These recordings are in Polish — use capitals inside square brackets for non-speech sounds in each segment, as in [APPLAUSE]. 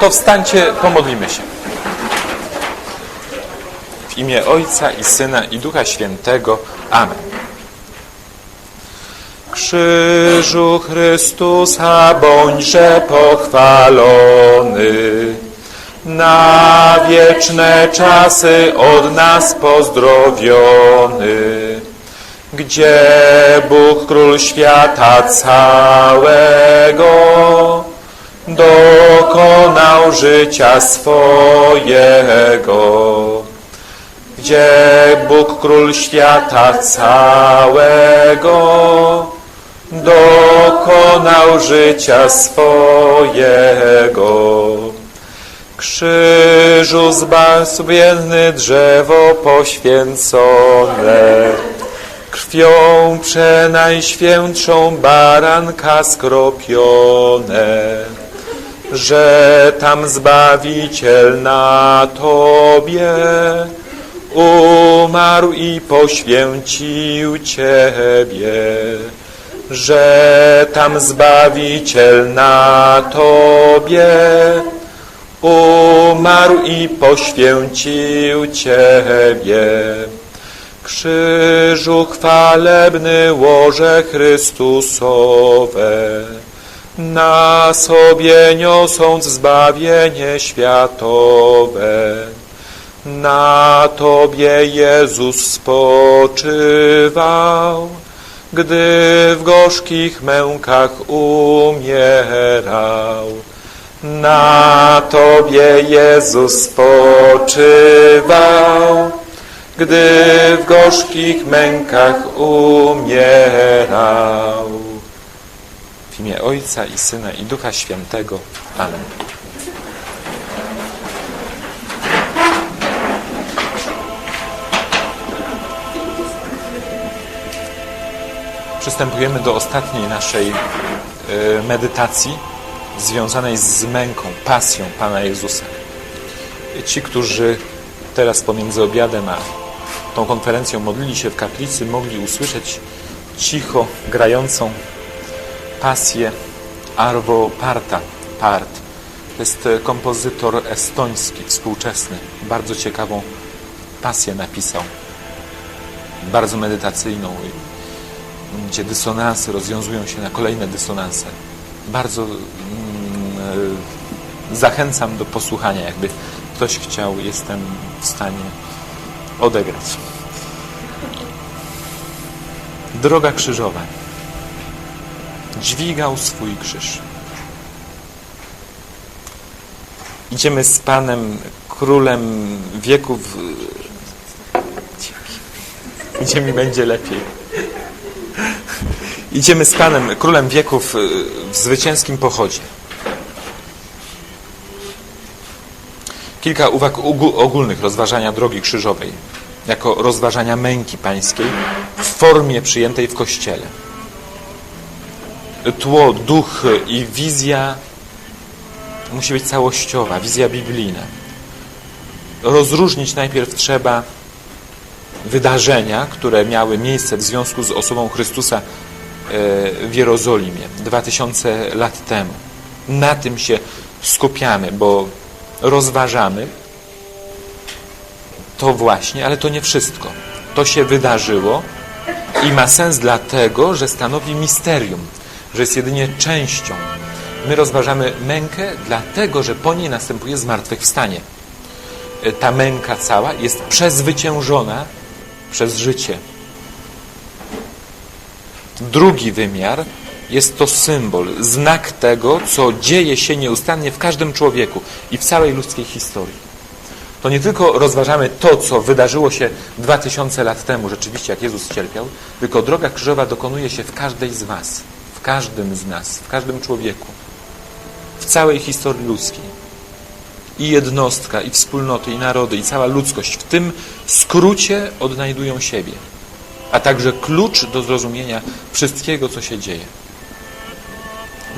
to wstańcie, pomodlimy się. W imię Ojca i Syna i Ducha Świętego. Amen. Krzyżu Chrystusa bądźże pochwalony, na wieczne czasy od nas pozdrowiony, gdzie Bóg Król świata całego dokonał życia swojego, gdzie Bóg Król świata całego dokonał życia swojego. Krzyżu zbawienny drzewo poświęcone, krwią przenajświętszą baranka skropione, że tam Zbawiciel na Tobie umarł i poświęcił Ciebie, że tam Zbawiciel na Tobie umarł i poświęcił Ciebie. Krzyżu chwalebny łoże Chrystusowe, na sobie niosąc zbawienie światowe. Na Tobie Jezus spoczywał, gdy w gorzkich mękach umierał. Na Tobie Jezus spoczywał, gdy w gorzkich mękach umierał. W imię Ojca i Syna i Ducha Świętego. Amen. Przystępujemy do ostatniej naszej e, medytacji związanej z męką, pasją Pana Jezusa. Ci, którzy teraz pomiędzy obiadem a tą konferencją modlili się w kaplicy, mogli usłyszeć cicho grającą pasję Arvo Parta. Part. Jest e, kompozytor estoński, współczesny. Bardzo ciekawą pasję napisał. Bardzo medytacyjną, gdzie dysonansy rozwiązują się na kolejne dysonanse. Bardzo mm, e, zachęcam do posłuchania. Jakby ktoś chciał, jestem w stanie odegrać. Droga krzyżowa. Dźwigał swój krzyż. Idziemy z Panem, Królem wieków. Gdzie mi będzie lepiej. Idziemy z Panem, Królem wieków w zwycięskim pochodzie. Kilka uwag ogólnych rozważania drogi krzyżowej, jako rozważania męki pańskiej w formie przyjętej w Kościele. Tło, duch i wizja musi być całościowa, wizja biblijna. Rozróżnić najpierw trzeba wydarzenia, które miały miejsce w związku z osobą Chrystusa w Jerozolimie 2000 lat temu. Na tym się skupiamy, bo rozważamy to właśnie, ale to nie wszystko. To się wydarzyło i ma sens dlatego, że stanowi misterium, że jest jedynie częścią. My rozważamy mękę dlatego, że po niej następuje zmartwychwstanie. Ta męka cała jest przezwyciężona przez życie. Drugi wymiar jest to symbol, znak tego, co dzieje się nieustannie w każdym człowieku i w całej ludzkiej historii. To nie tylko rozważamy to, co wydarzyło się 2000 lat temu, rzeczywiście jak Jezus cierpiał, tylko droga krzyżowa dokonuje się w każdej z was, w każdym z nas, w każdym człowieku, w całej historii ludzkiej. I jednostka, i wspólnoty, i narody, i cała ludzkość w tym skrócie odnajdują siebie, a także klucz do zrozumienia wszystkiego, co się dzieje.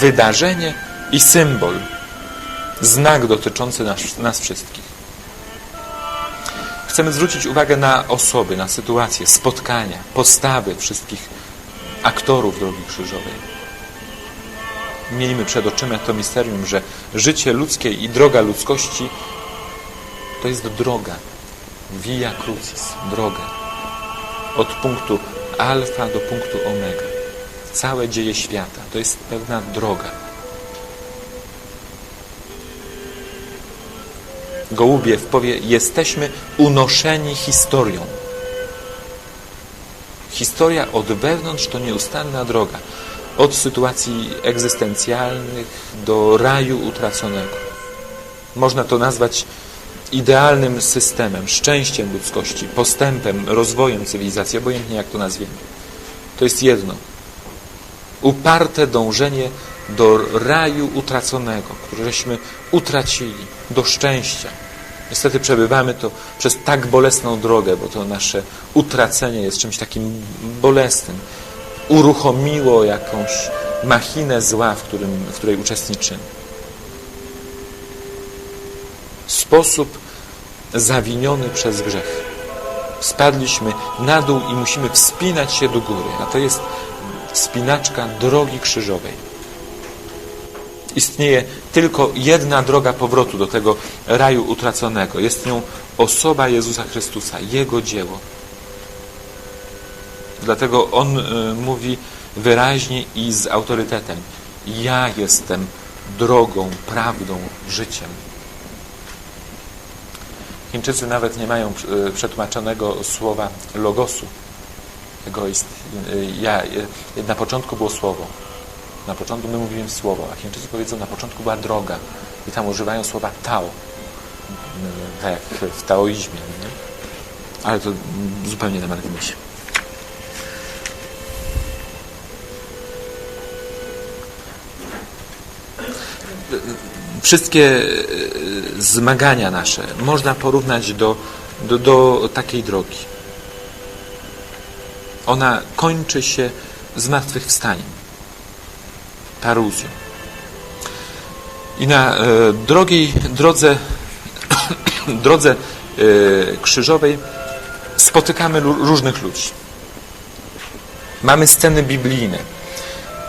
Wydarzenie i symbol, znak dotyczący nas, nas wszystkich. Chcemy zwrócić uwagę na osoby, na sytuacje, spotkania, postawy wszystkich aktorów drogi krzyżowej. miejmy przed oczyma to misterium, że życie ludzkie i droga ludzkości to jest droga. Via Crucis, droga. Od punktu alfa do punktu omega. Całe dzieje świata to jest pewna droga. Gołubiew powie, jesteśmy unoszeni historią. Historia od wewnątrz to nieustanna droga. Od sytuacji egzystencjalnych do raju utraconego. Można to nazwać idealnym systemem, szczęściem ludzkości, postępem, rozwojem cywilizacji, obojętnie jak to nazwiemy. To jest jedno. Uparte dążenie do raju utraconego, któreśmy utracili, do szczęścia. Niestety przebywamy to przez tak bolesną drogę, bo to nasze utracenie jest czymś takim bolesnym. Uruchomiło jakąś machinę zła, w, którym, w której uczestniczymy. Sposób zawiniony przez grzech. Spadliśmy na dół i musimy wspinać się do góry, a to jest wspinaczka drogi krzyżowej. Istnieje tylko jedna droga powrotu do tego raju utraconego. Jest nią osoba Jezusa Chrystusa, Jego dzieło. Dlatego On y, mówi wyraźnie i z autorytetem. Ja jestem drogą, prawdą, życiem. Chińczycy nawet nie mają y, przetłumaczonego słowa logosu. Y, ja, na początku było słowo. Na początku my mówimy słowo, a Chińczycy powiedzą, na początku była droga. I tam używają słowa Tao. Tak jak w taoizmie. Nie? Ale to zupełnie na marginesie. Wszystkie zmagania nasze można porównać do, do, do takiej drogi. Ona kończy się zmartwychwstaniem paruzją. I na e, drogiej drodze, [COUGHS] drodze e, krzyżowej spotykamy różnych ludzi. Mamy sceny biblijne.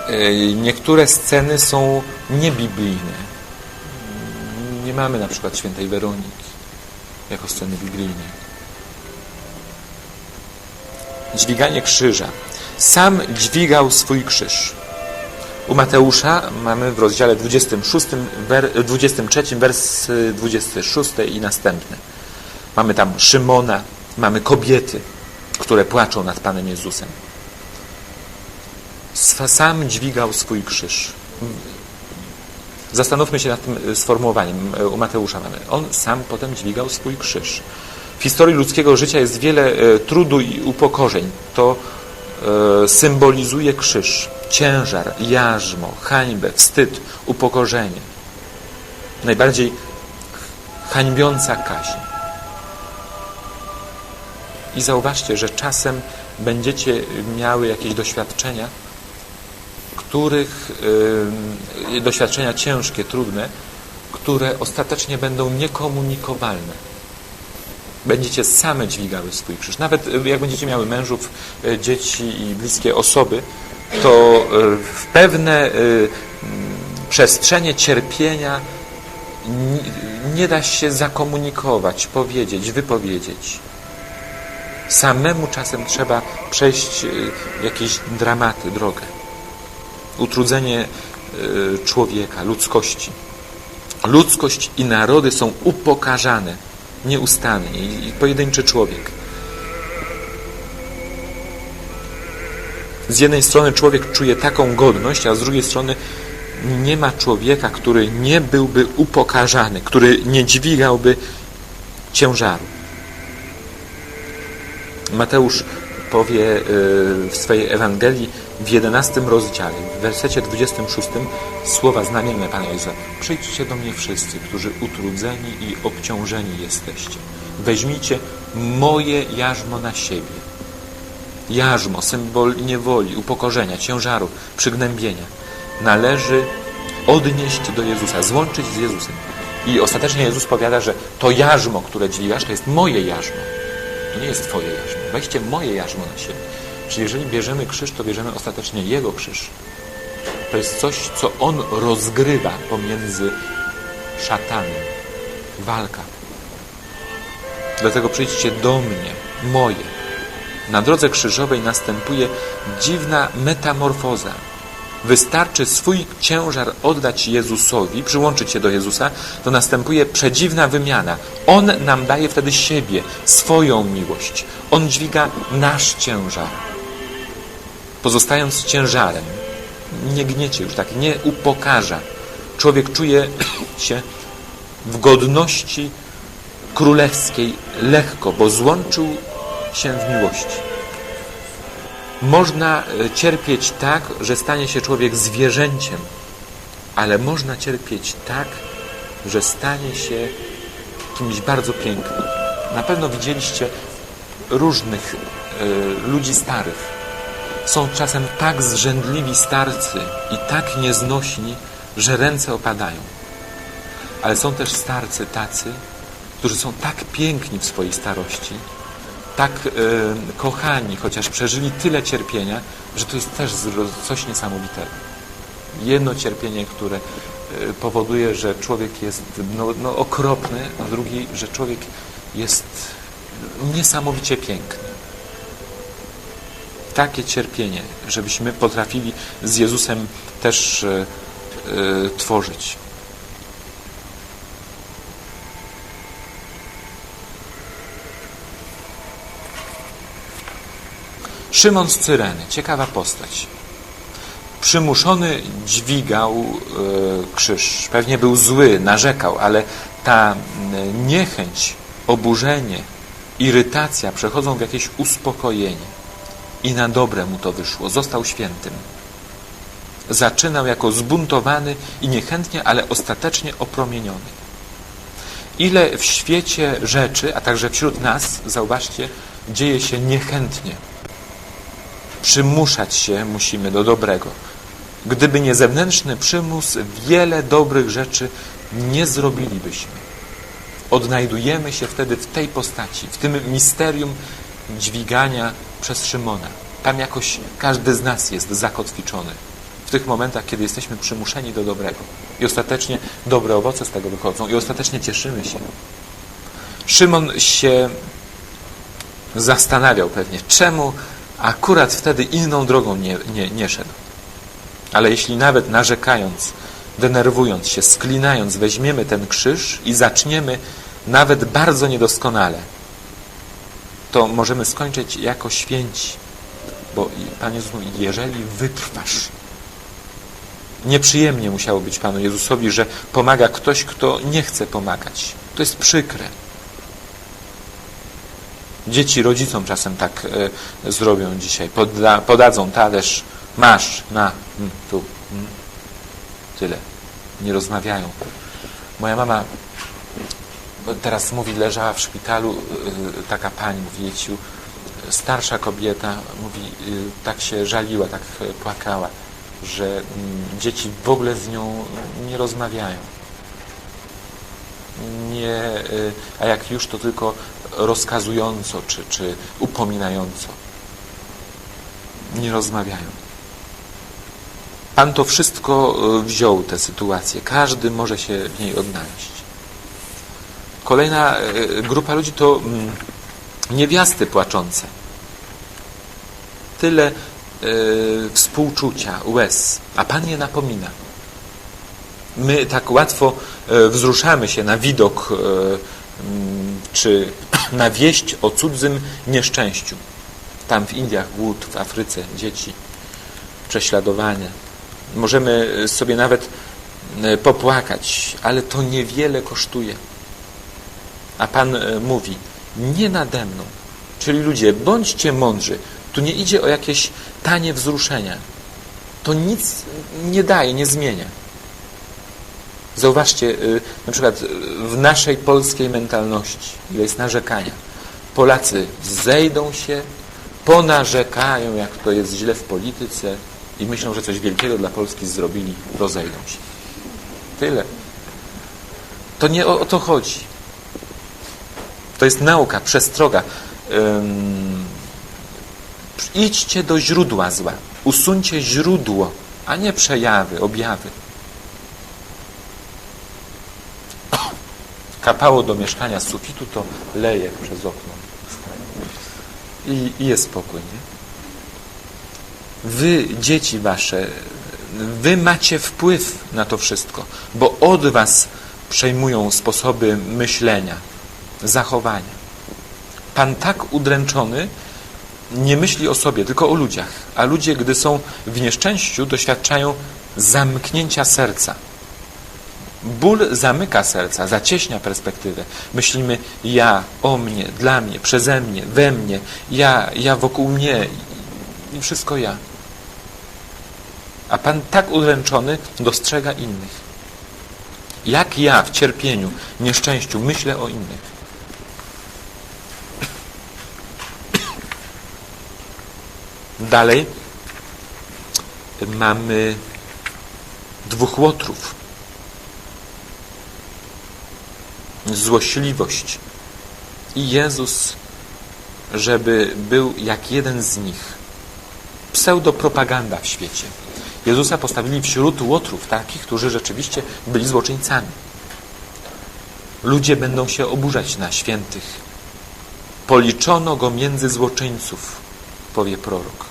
E, niektóre sceny są niebiblijne. Nie mamy na przykład świętej Weroniki jako sceny biblijnej. Dźwiganie krzyża. Sam dźwigał swój krzyż. U Mateusza mamy w rozdziale 26, 23, wers 26 i następny. Mamy tam Szymona, mamy kobiety, które płaczą nad Panem Jezusem. Sam dźwigał swój krzyż. Zastanówmy się nad tym sformułowaniem. U Mateusza mamy. On sam potem dźwigał swój krzyż. W historii ludzkiego życia jest wiele e, trudu i upokorzeń. To symbolizuje krzyż ciężar, jarzmo, hańbę, wstyd, upokorzenie. Najbardziej hańbiąca kaźń. I zauważcie, że czasem będziecie miały jakieś doświadczenia, których yy, doświadczenia ciężkie, trudne, które ostatecznie będą niekomunikowalne. Będziecie same dźwigały swój krzyż. Nawet y, jak będziecie miały mężów, y, dzieci i bliskie osoby, to e, w pewne e, przestrzenie cierpienia nie da się zakomunikować, powiedzieć, wypowiedzieć. Samemu czasem trzeba przejść e, jakieś dramaty, drogę. Utrudzenie człowieka, ludzkości. Ludzkość i narody są upokarzane nieustannie i pojedynczy człowiek Z jednej strony człowiek czuje taką godność, a z drugiej strony nie ma człowieka, który nie byłby upokarzany, który nie dźwigałby ciężaru. Mateusz powie y, w swojej Ewangelii w 11 rozdziale, w wersecie 26 słowa znamienne Pana Jezusa. Przyjdźcie do mnie wszyscy, którzy utrudzeni i obciążeni jesteście. Weźmijcie moje jarzmo na siebie jarzmo, symbol niewoli, upokorzenia, ciężaru, przygnębienia należy odnieść do Jezusa, złączyć z Jezusem. I ostatecznie Jezus powiada, że to jarzmo, które dźwigasz, to jest moje jarzmo. To nie jest Twoje jarzmo. Weźcie moje jarzmo na siebie. Czyli jeżeli bierzemy krzyż, to bierzemy ostatecznie Jego krzyż. To jest coś, co On rozgrywa pomiędzy szatanem. Walka. Dlatego przyjdźcie do mnie, moje. Na drodze krzyżowej następuje dziwna metamorfoza. Wystarczy swój ciężar oddać Jezusowi, przyłączyć się do Jezusa, to następuje przedziwna wymiana. On nam daje wtedy siebie, swoją miłość. On dźwiga nasz ciężar. Pozostając ciężarem, nie gniecie już tak, nie upokarza. Człowiek czuje się w godności królewskiej lekko, bo złączył się w miłości. Można e, cierpieć tak, że stanie się człowiek zwierzęciem, ale można cierpieć tak, że stanie się kimś bardzo pięknym. Na pewno widzieliście różnych y, ludzi starych. Są czasem tak zrzędliwi starcy i tak nieznośni, że ręce opadają. Ale są też starcy tacy, którzy są tak piękni w swojej starości, tak e, kochani, chociaż przeżyli tyle cierpienia, że to jest też coś niesamowitego. Jedno cierpienie, które e, powoduje, że człowiek jest no, no, okropny, a drugi, że człowiek jest niesamowicie piękny. Takie cierpienie, żebyśmy potrafili z Jezusem też e, tworzyć. Szymon z Cyreny, ciekawa postać. Przymuszony dźwigał e, krzyż. Pewnie był zły, narzekał, ale ta niechęć, oburzenie, irytacja przechodzą w jakieś uspokojenie. I na dobre mu to wyszło. Został świętym. Zaczynał jako zbuntowany i niechętnie, ale ostatecznie opromieniony. Ile w świecie rzeczy, a także wśród nas, zauważcie, dzieje się niechętnie przymuszać się musimy do dobrego. Gdyby nie zewnętrzny przymus, wiele dobrych rzeczy nie zrobilibyśmy. Odnajdujemy się wtedy w tej postaci, w tym misterium dźwigania przez Szymona. Tam jakoś każdy z nas jest zakotwiczony. W tych momentach, kiedy jesteśmy przymuszeni do dobrego. I ostatecznie dobre owoce z tego wychodzą i ostatecznie cieszymy się. Szymon się zastanawiał pewnie, czemu akurat wtedy inną drogą nie, nie, nie szedł. Ale jeśli nawet narzekając, denerwując się, sklinając, weźmiemy ten krzyż i zaczniemy nawet bardzo niedoskonale, to możemy skończyć jako święci. Bo Pan Jezus jeżeli wytrwasz, nieprzyjemnie musiało być Panu Jezusowi, że pomaga ktoś, kto nie chce pomagać. To jest przykre. Dzieci rodzicom czasem tak e, zrobią dzisiaj. Poda, podadzą talerz, masz, na, mm, tu. Mm. Tyle. Nie rozmawiają. Moja mama teraz mówi, leżała w szpitalu, e, taka pani, mówi Jeciu, starsza kobieta, mówi, e, tak się żaliła, tak płakała, że mm, dzieci w ogóle z nią nie rozmawiają. Nie, a jak już, to tylko rozkazująco czy, czy upominająco. Nie rozmawiają. Pan to wszystko e, wziął, tę sytuację. Każdy może się w niej odnaleźć. Kolejna e, grupa ludzi to mm, niewiasty płaczące. Tyle y, współczucia, łez, a Pan je napomina. My tak łatwo wzruszamy się na widok y, czy na wieść o cudzym nieszczęściu. Tam w Indiach głód, w Afryce dzieci, prześladowanie. Możemy sobie nawet e, popłakać, ale to niewiele kosztuje. A Pan e, mówi, nie nade mną. Czyli ludzie, bądźcie mądrzy. Tu nie idzie o jakieś tanie wzruszenia. To nic nie daje, nie zmienia. Zauważcie, y, na przykład w naszej polskiej mentalności, ile jest narzekania. Polacy zejdą się, ponarzekają, jak to jest źle w polityce i myślą, że coś wielkiego dla Polski zrobili, rozejdą się. Tyle. To nie o, o to chodzi. To jest nauka, przestroga. Um, idźcie do źródła zła. Usuńcie źródło a nie przejawy, objawy. Kapało do mieszkania z sufitu, to leje przez okno. I, i jest spokój. Nie? Wy, dzieci wasze, wy macie wpływ na to wszystko, bo od was przejmują sposoby myślenia, zachowania. Pan tak udręczony nie myśli o sobie, tylko o ludziach. A ludzie, gdy są w nieszczęściu, doświadczają zamknięcia serca. Ból zamyka serca, zacieśnia perspektywę. Myślimy ja, o mnie, dla mnie, przeze mnie, we mnie, ja, ja wokół mnie i wszystko ja. A Pan tak udręczony dostrzega innych. Jak ja w cierpieniu, nieszczęściu myślę o innych. [COUGHS] Dalej mamy dwóch łotrów. Złośliwość. I Jezus, żeby był jak jeden z nich. Pseudopropaganda w świecie. Jezusa postawili wśród łotrów, takich, którzy rzeczywiście byli złoczyńcami. Ludzie będą się oburzać na świętych. Policzono go między złoczyńców, powie prorok.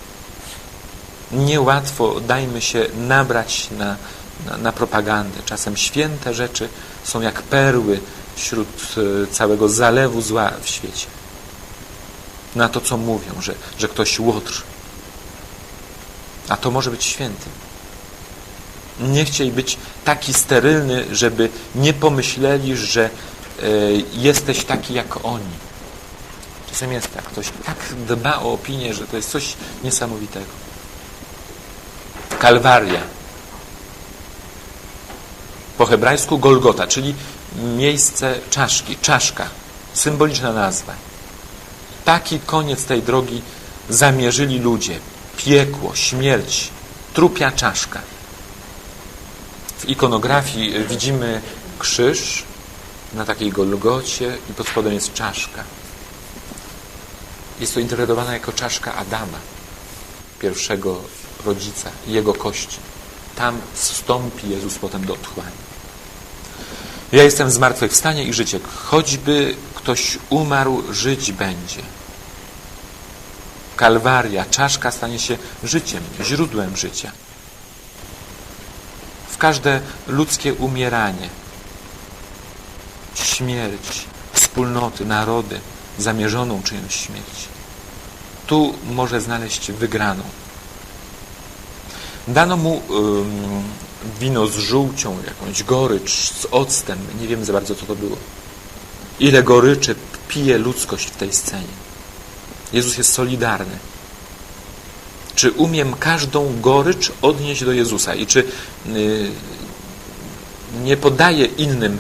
Niełatwo dajmy się nabrać na, na, na propagandę. Czasem święte rzeczy są jak perły wśród e, całego zalewu zła w świecie. Na to, co mówią, że, że ktoś łotr. A to może być świętym. Nie chciej być taki sterylny, żeby nie pomyśleli, że y, jesteś taki jak oni. Czasem jest tak. Ktoś tak dba o opinię, że to jest coś niesamowitego. Kalwaria. Po hebrajsku Golgota, czyli miejsce czaszki, czaszka. Symboliczna nazwa. Taki koniec tej drogi zamierzyli ludzie. Piekło, śmierć, trupia czaszka. W ikonografii widzimy krzyż na takiej Golgocie i pod spodem jest czaszka. Jest to interpretowane jako czaszka Adama, pierwszego rodzica jego kości. Tam wstąpi Jezus potem do otchłani. Ja jestem zmartwychwstanie i życie. Choćby ktoś umarł, żyć będzie. Kalwaria, czaszka stanie się życiem, źródłem życia. W każde ludzkie umieranie, śmierć, wspólnoty, narody, zamierzoną czyjąś śmierć. Tu może znaleźć wygraną. Dano mu wino z żółcią, jakąś gorycz, z octem. Nie wiem za bardzo, co to było. Ile goryczy pije ludzkość w tej scenie. Jezus jest solidarny. Czy umiem każdą gorycz odnieść do Jezusa i czy yy, nie podaję innym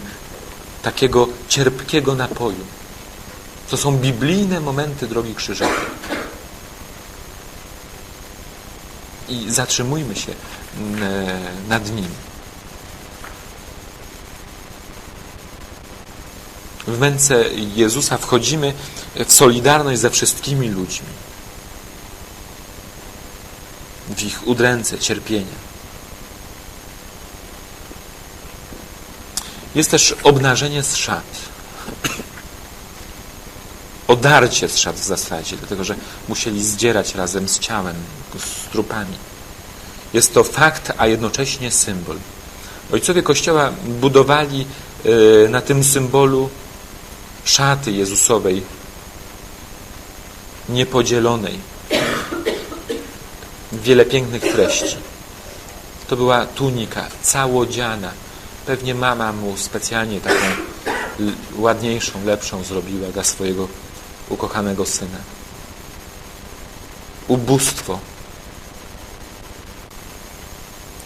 takiego cierpkiego napoju? To są biblijne momenty drogi krzyżowej. I zatrzymujmy się mm, nad nim. W męce Jezusa wchodzimy w solidarność ze wszystkimi ludźmi. W ich udręce, cierpienia. Jest też obnażenie z szat odarcie z szat w zasadzie, dlatego że musieli zdzierać razem z ciałem, z trupami. Jest to fakt, a jednocześnie symbol. Ojcowie Kościoła budowali e, na tym symbolu szaty Jezusowej, niepodzielonej. Wiele pięknych treści. To była tunika, całodziana. Pewnie mama mu specjalnie taką ładniejszą, lepszą zrobiła dla swojego ukochanego Syna. Ubóstwo.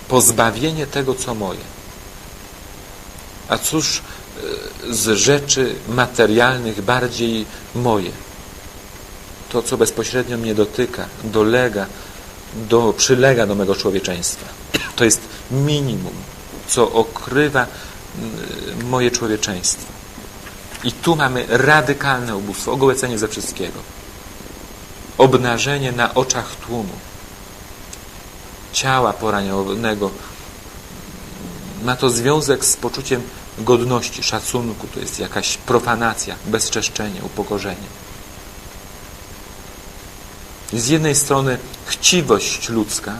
Pozbawienie tego, co moje. A cóż e, z rzeczy materialnych bardziej moje? To, co bezpośrednio mnie dotyka, dolega, do, przylega do mego człowieczeństwa. To jest minimum, co okrywa moje człowieczeństwo. I tu mamy radykalne ubóstwo, ogołecenie ze wszystkiego. Obnażenie na oczach tłumu. ciała poranionego. Ma to związek z poczuciem godności, szacunku. To jest jakaś profanacja, bezczeszczenie, upokorzenie. Z jednej strony chciwość ludzka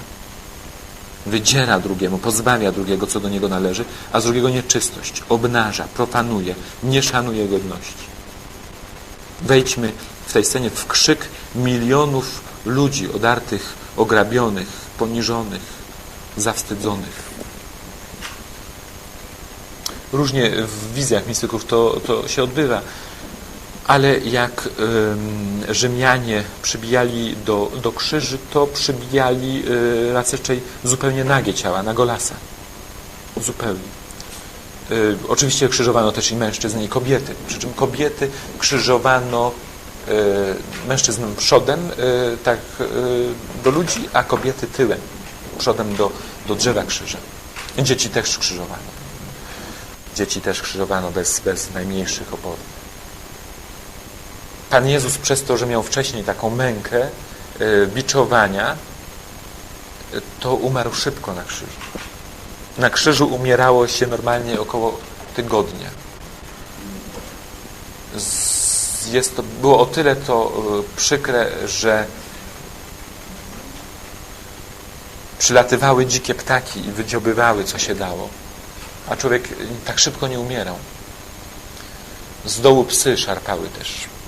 wydziera drugiemu, pozbawia drugiego, co do niego należy, a z drugiego nieczystość, obnaża, profanuje, nie szanuje godności. Wejdźmy w tej scenie w krzyk milionów ludzi odartych, ograbionych, poniżonych, zawstydzonych. Różnie w wizjach mistyków to, to się odbywa, ale jak ym, Rzymianie przybijali do, do krzyży, to przybijali y, raczej zupełnie nagie ciała, na golasa. Zupełnie. Y, oczywiście krzyżowano też i mężczyzn, i kobiety. Przy czym kobiety krzyżowano y, mężczyzn przodem, tak do ludzi, a kobiety tyłem, przodem do, do drzewa krzyża. Dzieci też krzyżowano. Dzieci też krzyżowano bez, bez najmniejszych oporów. Pan Jezus przez to, że miał wcześniej taką mękę y, biczowania, y, to umarł szybko na krzyżu. Na krzyżu umierało się normalnie około tygodnia. Jest to, było o tyle to y, przykre, że przylatywały dzikie ptaki i wydziobywały, co się dało. A człowiek tak szybko nie umierał. Z dołu psy szarpały też.